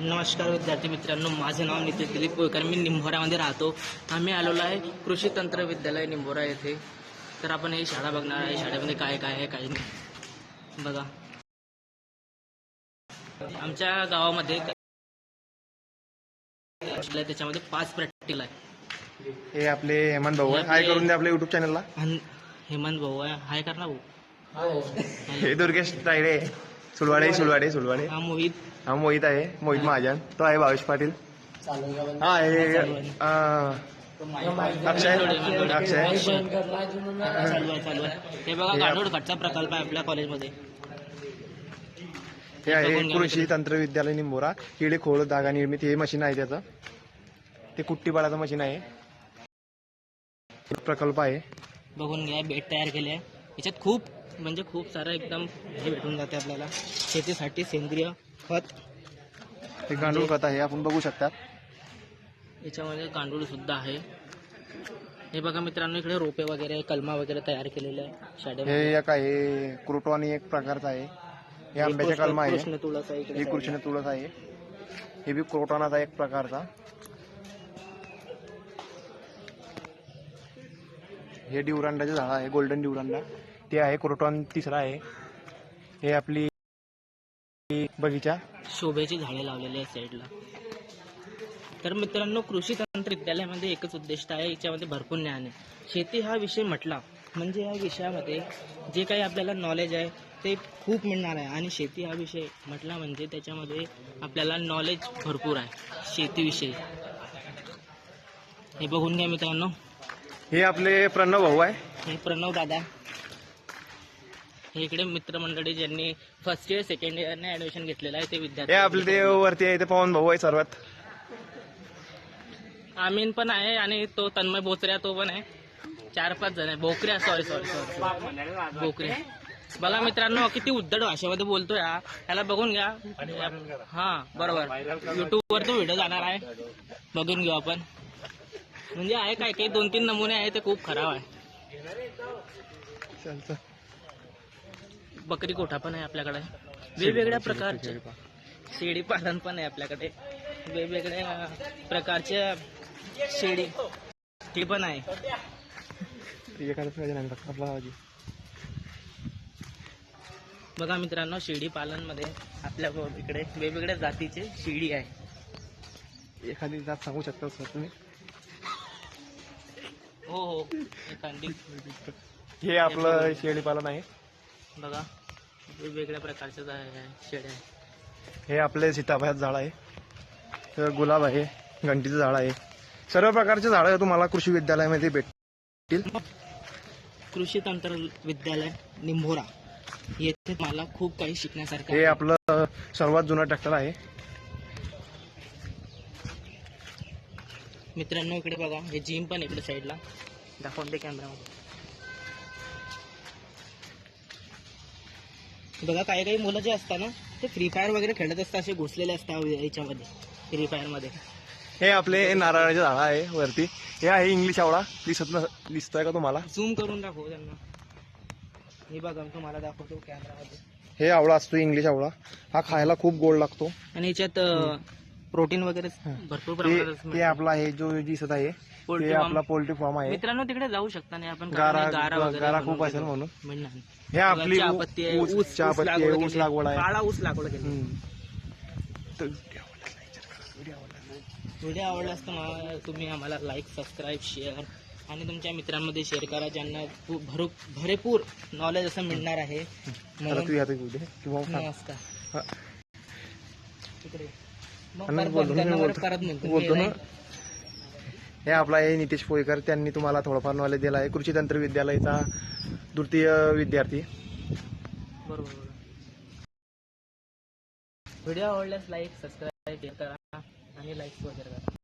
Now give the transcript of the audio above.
नमस्कार विद्यार्थी मित्रांनो माझं नाव नितीन दिलीप कोळकर मी निंभोऱ्यामध्ये राहतो. आम्ही आलेलो आहे कृषी तंत्र विद्यालय निंभोरा येथे. तर आपण ही शाळा बघणार आहे. शाळेमध्ये काय काय आहे काही नाही. बघा. आमच्या गावामध्ये त्याच्यामध्ये पाच प्रॅक्टिकल आहे. हे आपले हेमंत भाऊ आहे. हाय करून दे आपल्या युट्यूब चॅनलला आणि हेमंत भाऊ आहे. हाय कर ना भाऊ. हे दुर्गेश तायडे सुलवाडे सुलवाडे. सुलवाडे हा मोहित. हा मोहित आहे. मोहित महाजन. तो आहे भावेश पाटील. हा हे अं, अक्षय. अक्षय. चालू आहे चालू आहे. हे बघा गाडोड प्रकल्प आहे आपल्या कॉलेजमध्ये. हे आहे कृषी तंत्र विद्यालय निंबोरा. किडे खोळ धागा निर्मिती हे मशीन आहे त्याचं. ते कुट्टीपाडाचं मशीन आहे. प्रकल्प आहे. बघून घ्या बेड तयार केले आहे. याच्यात खूप म्हणजे खूप सारं एकदम हे भेटून जाते आपल्याला. शेतीसाठी सेंद्रिय खत. हे गांडूळ खत आहे आपण बघू शकता याच्यामध्ये गांडूळ सुद्धा आहे. हे बघा मित्रांनो इकडे रोपे वगैरे कलमा वगैरे तयार केलेले आहे हे एक आहे क्रुटॉनी एक प्रकारचा आहे. हे आंब्याच्या कलमा आहे. कृष्ण तुळस आहे इकडे हे कृष्ण तुळस आहे. हे बी क्रोटॉनाचा एक प्रकारचा. हे डिवरांडाचे झाड आहे गोल्डन डिवरांडा. ते आहे क्रोटॉन तिसरा आहे. हे आपली बगीचा. शोभेची झाडे लावलेली आहेत साईडला तर मित्रांनो कृषी तंत्र विद्यालयामध्ये एकच उद्दिष्ट आहे याच्यामध्ये भरपूर ज्ञान आहे. शेती हा विषय म्हटला म्हणजे या विषयामध्ये जे काही आपल्याला नॉलेज आहे ते खूप मिळणार आहे. आणि शेती हा विषय म्हटला म्हणजे त्याच्यामध्ये आपल्याला नॉलेज भरपूर आहे शेतीविषयी. हे बघून घ्या मित्रांनो. हे आपले प्रणव भाऊ आहे. हे प्रणव दादा. इकडे मित्रमंडळी ज्यांनी फर्स्ट इयर सेकंड इयरने ऍडमिशन घेतलेलं आहे ते हे विद्यार्थी आपले ते वरती आहे ते पवन भाऊ आहे सर्वात. आमीन पण आहे आणि तो तन्मय बोचऱ्या तो पण आहे. चार पाच जण आहे. बोकऱ्या सॉरी सॉरी सॉरी बोकरे बघा मित्रांनो किती उद्धट भाषेमध्ये बोलतोय हा. त्याला बघून घ्या. हा बरोबर. युट्यूब वर तो व्हिडिओ जाणार आहे. बघून घेऊ आपण. म्हणजे आहे काय काही दोन तीन नमुने आहे ते खूप खराब आहे. चल, चल. बकरी कोठा पण आहे आपल्याकडे. वेगवेगळ्या प्रकारचे. शेळी पालन. पण आहे आपल्याकडे. वेगवेगळ्या प्रकारचे शेळी. ते पण आहे. बघा मित्रांनो शेळी पालनमध्ये आपल्या इकडे वेगवेगळ्या जातीचे शेळी आहे. एखादी जात सांगू शकता सर तुम्ही? हो हो. एखादी. हे आपलं शेळी पालन आहे. बघा. वेगवेगळ्या प्रकारचे जा- आहे हे आपले सीताफळाचं झाड आहे. तर गुलाब आहे घंटीचं झाड आहे. सर्व प्रकारचे झाडं तुम्हाला कृषी विद्यालयामध्ये भेटतील. कृषी तंत्र विद्यालय निंभोरा. येथे मला खूप काही शिकण्यासारखं हे आहे. आपलं सर्वात जुनं ट्रॅक्टर आहे. मित्रांनो इकडे बघा हे जिम पण इकडे साईडला दाखवून दे कॅमेरामध्ये बघा काही काही मुलं जे असतात ना ते फ्री फायर वगैरे खेळत असतात असे घुसलेले असतात याच्यामध्ये फ्री फायरमध्ये. हे आपले नारळाचे झाड आहे वरती. हे आहे इंग्लिश आवळा. दिसत न दिसतोय का तुम्हाला? झूम करून दाखव त्यांना. हे बघा मी तुम्हाला दाखवतो कॅमेरामध्ये हे आवळा असतो इंग्लिश आवळा. हा खायला खूप गोड लागतो. आणि याच्यात प्रोटीन वगैरे भरपूर प्रमाणात ते. आपला हे जो दिसत आहे Poultry ते. आपला पोल्ट्री फार्म आहे मित्रांनो तिकडे जाऊ शकता नाही आपण गारा कारण गारा वगैरे गारा बनवून खूप असेल. म्हणून नाही. हे आपली बघा, चहापत्ती आहे, ऊस ऊस चहापत्ती आहे लागवड ऊस केली. लागवड आहे काळा ऊस लागवड केली हम्म. तर- व्हिडिओ आवडल्यास तर मला तुम्ही आम्हाला लाईक सबस्क्राईब शेअर आणि तुमच्या मित्रांमध्ये शेअर करा ज्यांना खूप भरू भरपूर नॉलेज असं मिळणार आहे आता म्हणून तू यात येऊ दे किंवा सांग. नमस्कार हा. तिकडे मग आणि परत बोलतो. परत म्हणतो ना. हे आपला आहे नितेश पोईकर त्यांनी तुम्हाला थोडंफार नॉलेज दिला आहे कृषी तंत्र विद्यालयाचा तृतीय विद्यार्थी. बरोबर व्हिडिओ आवडल्यास लाईक सबस्क्राईब करा आणि लाईक्स वगैरे करा.